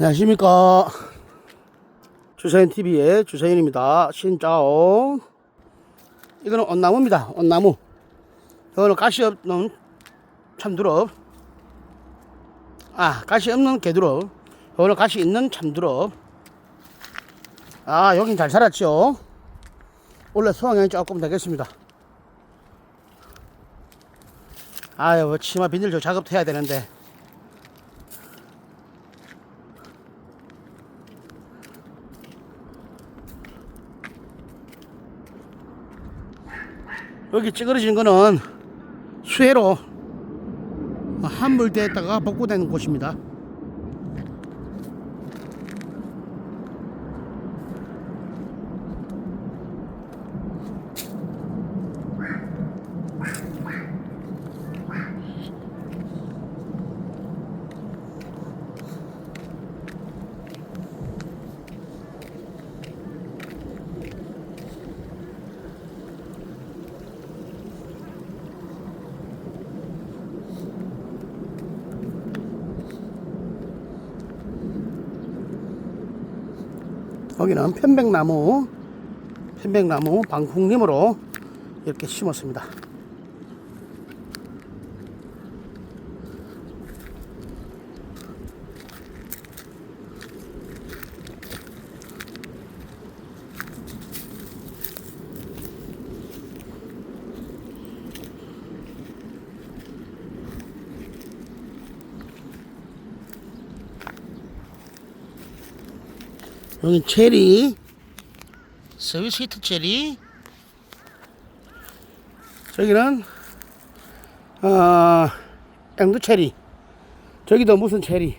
안녕하십니까. 주사연 TV의 주사연입니다. 신짜오. 이거는 온나무입니다. 온나무. 이거는 가시 없는 참두럽. 아, 가시 없는 개두럽. 이거는 가시 있는 참두럽. 아, 여긴 잘 살았죠. 원래 수확량이 조금 되겠습니다. 아유, 치마 비닐 저 작업도 해야 되는데. 여기 찌그러진 거는 수해로 한물대에다가 복구되는 곳입니다. 여기는 편백나무, 편백나무 방풍림으로 이렇게 심었습니다. 여기 체리, 서비스 히트 체리. 저기는 어, 앵두 체리. 저기도 무슨 체리.